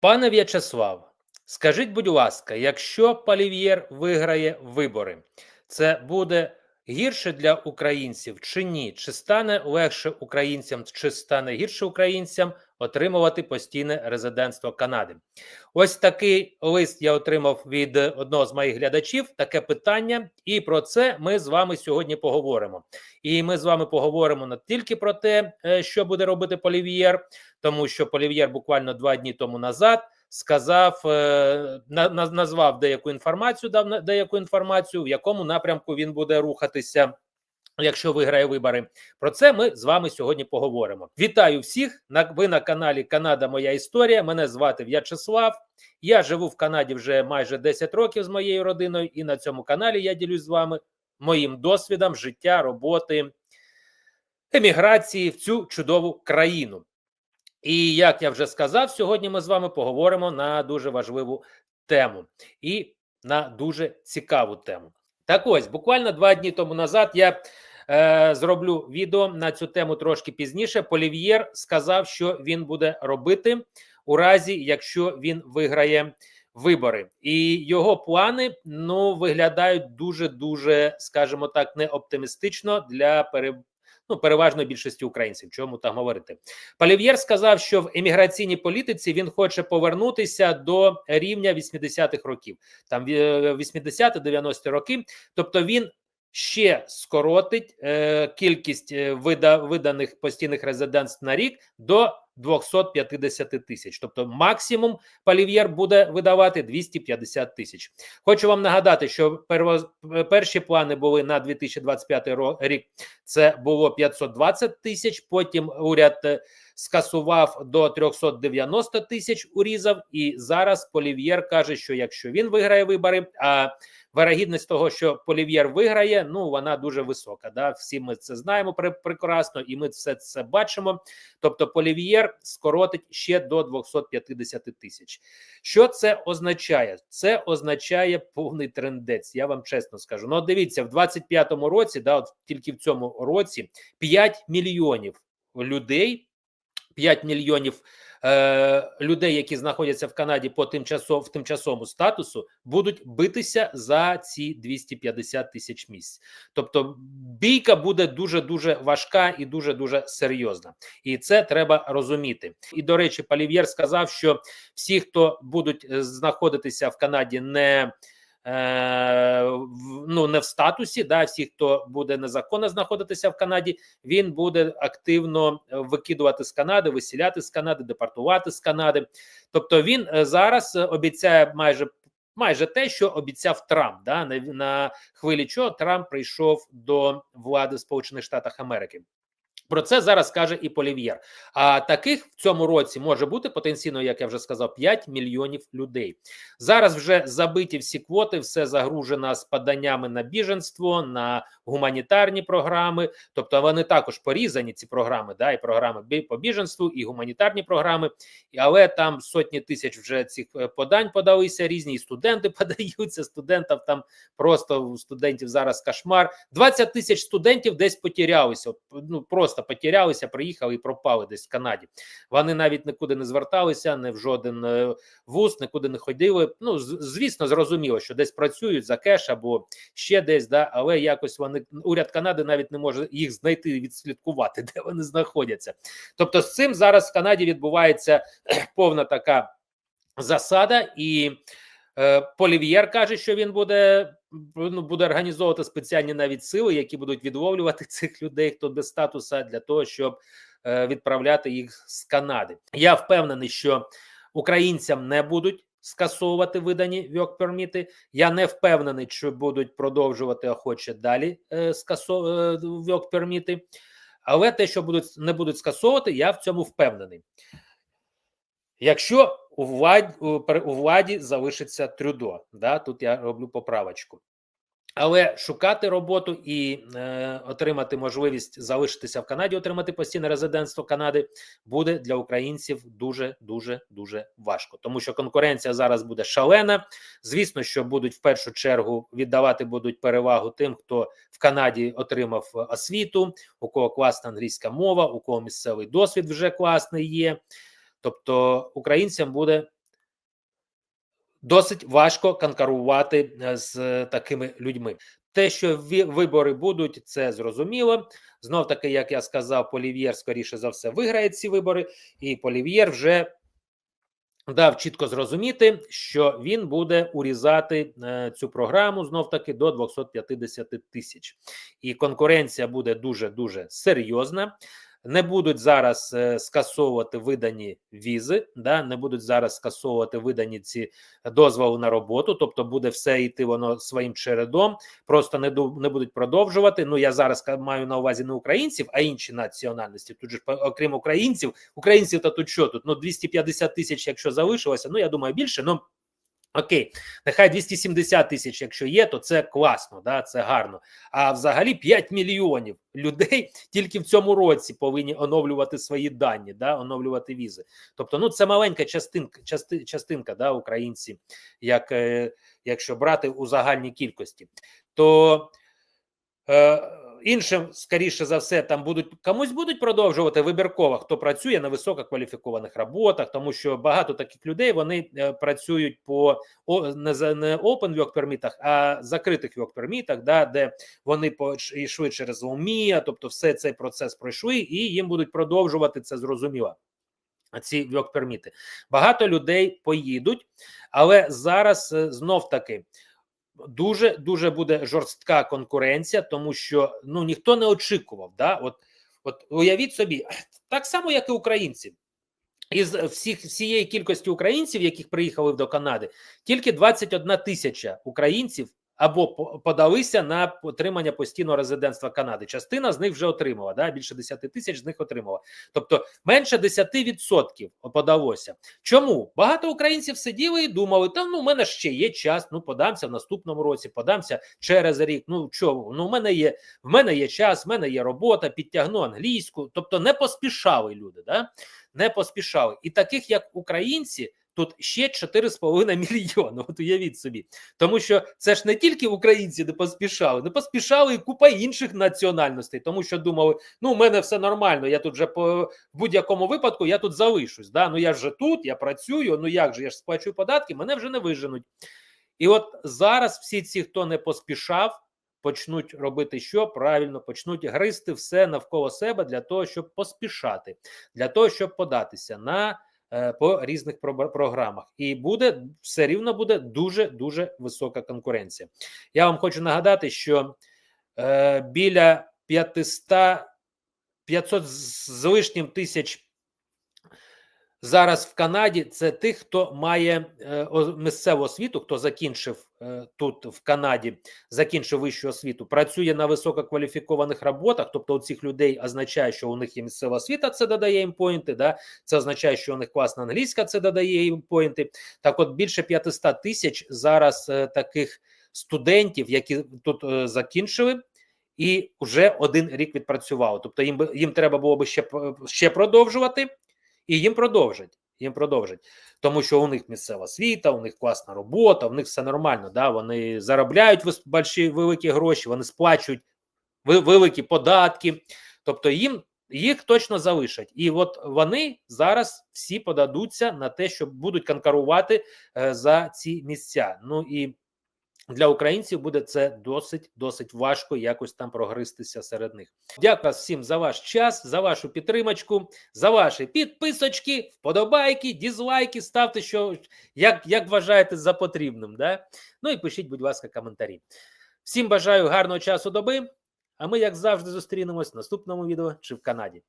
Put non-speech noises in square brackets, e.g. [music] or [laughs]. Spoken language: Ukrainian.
Пане В'ячеслав, скажіть, будь ласка, якщо Палів'єр виграє вибори, це буде гірше для українців чи ні? Чи стане легше українцям, чи стане гірше українцям отримувати постійне резидентство Канади? Ось такий лист я отримав від одного з моїх глядачів. Таке питання, і про це ми з вами сьогодні поговоримо. І ми з вами поговоримо не тільки про те, е, що буде робити Полів'єр, тому що Полів'єр буквально два дні тому назад сказав, е, на, на, назвав деяку інформацію, дав деяку інформацію, в якому напрямку він буде рухатися. Якщо виграє вибори, про це ми з вами сьогодні поговоримо. Вітаю всіх! Ви на каналі Канада Моя Історія. Мене звати В'ячеслав. Я живу в Канаді вже майже 10 років з моєю родиною, і на цьому каналі я ділюсь з вами моїм досвідом життя, роботи, еміграції в цю чудову країну. І як я вже сказав, сьогодні ми з вами поговоримо на дуже важливу тему і на дуже цікаву тему. Так ось, буквально два дні тому назад я е, зроблю відео на цю тему трошки пізніше. Полів'єр сказав, що він буде робити у разі, якщо він виграє вибори, і його плани ну виглядають дуже дуже, скажімо так, не оптимістично для пере, ну, переважної більшості українців. Чому там говорити? Палів'єр сказав, що в еміграційній політиці він хоче повернутися до рівня 80-х років, там 80-90 роки. Тобто він ще скоротить е, кількість е, вида, виданих постійних резидентств на рік до 250 тисяч. Тобто максимум Палів'єр буде видавати 250 тисяч. Хочу вам нагадати, що перво, перші плани були на 2025 рік. Це було 520 тисяч. Потім уряд е, скасував до 390 тисяч урізав. І зараз Полів'єр каже, що якщо він виграє вибори, а вирогідність того, що Полів'єр виграє, ну вона дуже висока. Да? Всі ми це знаємо прекрасно, і ми все це бачимо. Тобто, Полів'єр скоротить ще до 250 тисяч. Що це означає? Це означає повний трендець. Я вам чесно скажу. Ну, дивіться, в 25-му році, да, от тільки в цьому році 5 мільйонів людей. 5 мільйонів е, людей, які знаходяться в Канаді по тимчасов, в тимчасовому статусу, будуть битися за ці 250 тисяч місць. Тобто бійка буде дуже дуже важка і дуже дуже серйозна, і це треба розуміти. І до речі, Палів'єр сказав, що всі, хто будуть е, знаходитися в Канаді, не е, ну не в статусі, да, всі, хто буде незаконно знаходитися в Канаді, він буде активно е, викидувати з Канади, висіляти з Канади, депортувати з Канади. Тобто він е, зараз обіцяє майже. Майже те, що обіцяв Трамп, да на, на хвилі чого Трамп прийшов до влади Сполучених Штатах Америки. Про це зараз каже і Полів'єр. А таких в цьому році може бути потенційно, як я вже сказав, 5 мільйонів людей. Зараз вже забиті всі квоти, все загружено з поданнями на біженство, на гуманітарні програми. Тобто вони також порізані, ці програми, да, і програми по біженству, і гуманітарні програми. Але там сотні тисяч вже цих е, подань подалися, різні і студенти [laughs] подаються. Студентів там просто у студентів зараз кошмар. 20 тисяч студентів десь потерялися. Ну просто потерялися, приїхали і пропали десь в Канаді. Вони навіть нікуди не зверталися, не в жоден е, вуз, нікуди не ходили. Ну звісно, зрозуміло, що десь працюють за кеш або ще десь, да, але якось вони уряд Канади навіть не може їх знайти і відслідкувати, [laughs] де вони знаходяться. Тобто, з цим зараз в Канаді відбувається [clears throat] повна така засада, і е, Полів'єр каже, що він буде. Ну, буде організовувати спеціальні навіть сили, які будуть відловлювати [laughs] цих людей, хто без статуса, для того, щоб е, відправляти їх з Канади. Я впевнений, що українцям не будуть скасовувати видані work-перміти. Я не впевнений, що будуть продовжувати охоче далі е, скасовувати work-перміти. Але те, що будуть не будуть скасовувати, я в цьому впевнений. Якщо у владі, у владі залишиться Трюдо, да, тут я роблю поправочку. Але шукати роботу і е, отримати можливість залишитися в Канаді, отримати постійне резидентство Канади буде для українців дуже дуже дуже важко, тому що конкуренція зараз буде шалена. Звісно, що будуть в першу чергу віддавати будуть перевагу тим, хто в Канаді отримав освіту, у кого класна англійська мова, у кого місцевий досвід вже класний є. Тобто українцям буде досить важко конкурувати е, з такими людьми. Те, що вибори будуть, це зрозуміло. Знов таки, як я сказав, Полів'єр скоріше за все виграє ці вибори, і Полів'єр вже дав чітко зрозуміти, що він буде урізати е, цю програму знов таки до 250 тисяч, і конкуренція буде дуже дуже серйозна. Не будуть зараз е, скасовувати видані візи, да не будуть зараз скасовувати видані ці дозволи на роботу, тобто буде все йти воно своїм чередом, просто не не будуть продовжувати. Ну я зараз маю на увазі не українців, а інші національності. Тут же окрім українців, українців та тут що тут? Ну 250 тисяч, якщо залишилося. Ну я думаю, більше. Ну окей, нехай 270 тисяч, якщо є, то це класно, да, це гарно. А взагалі 5 мільйонів людей тільки в цьому році повинні оновлювати свої дані, да, оновлювати візи. Тобто, ну це маленька частинка, части, частинка да, українці, як, е, якщо брати у загальній кількості, то е, іншим, скоріше за все, там будуть комусь будуть продовжувати вибірково, хто працює на висококваліфікованих роботах, тому що багато таких людей вони е, працюють по не, open work пермітах, а закритих work пермітах, да, де вони йшли через УМІА, тобто все цей процес пройшли, і їм будуть продовжувати це зрозуміло. Ці вьок-перміти. Багато людей поїдуть, але зараз е, знов таки дуже дуже буде жорстка конкуренція, тому що ну ніхто не очікував. Да? От, от уявіть собі, так само, як і українці. Із всіх всієї кількості українців, яких приїхали до Канади, тільки 21 тисяча українців або по- подалися на отримання постійного резидентства Канади. Частина з них вже отримала, да? більше 10 тисяч з них отримала. Тобто менше 10% подалося. Чому багато українців сиділи і думали, та ну у мене ще є час. Ну подамся в наступному році, подамся через рік. Ну чого? Ну в мене є в мене є час, в мене є робота, підтягну англійську. Тобто не поспішали люди, да не поспішали. І таких як українці. Тут ще 4,5 мільйони. От уявіть собі, тому що це ж не тільки українці не поспішали, не поспішали і купа інших національностей, тому що думали, ну у мене все нормально. Я тут вже по будь-якому випадку я тут залишусь. Да? Ну я вже тут, я працюю. Ну як же я ж сплачую податки, мене вже не виженуть. І от зараз всі ці, хто не поспішав, почнуть робити що правильно, почнуть гризти все навколо себе для того, щоб поспішати, для того, щоб податися на по різних програмах, і буде все рівно буде дуже дуже висока конкуренція. Я вам хочу нагадати, що е, біля 500 500 з з лишнім тисяч зараз в Канаді це тих, хто має е, місцеву освіту, хто закінчив е, тут в Канаді, закінчив вищу освіту, працює на висококваліфікованих роботах. Тобто, у цих людей означає, що у них є місцева освіта, це додає їм поінти. Да? Це означає, що у них класна англійська, це додає їм поінти. Так, от більше 500 тисяч зараз е, таких студентів, які тут закінчили. І вже один рік відпрацювали. Тобто їм би- їм треба було би ще ще продовжувати, і їм продовжать. Їм продовжать, тому що у них місцева освіта, у них класна робота, у них все нормально. Да? Вони заробляють больші великі гроші, вони сплачують великі податки. Тобто їм їх точно залишать. І от вони зараз всі подадуться на те, що будуть конкурувати е, за ці місця. Ну і для українців буде це досить досить важко якось там прогристися серед них. Дякую всім за ваш час, за вашу підтримочку, за ваші підписочки, вподобайки, дізлайки. Ставте, що як, як вважаєте за потрібним. Да? Ну і пишіть, будь ласка, коментарі. Всім бажаю гарного часу доби. А ми, як завжди, зустрінемось в наступному відео чи в Канаді.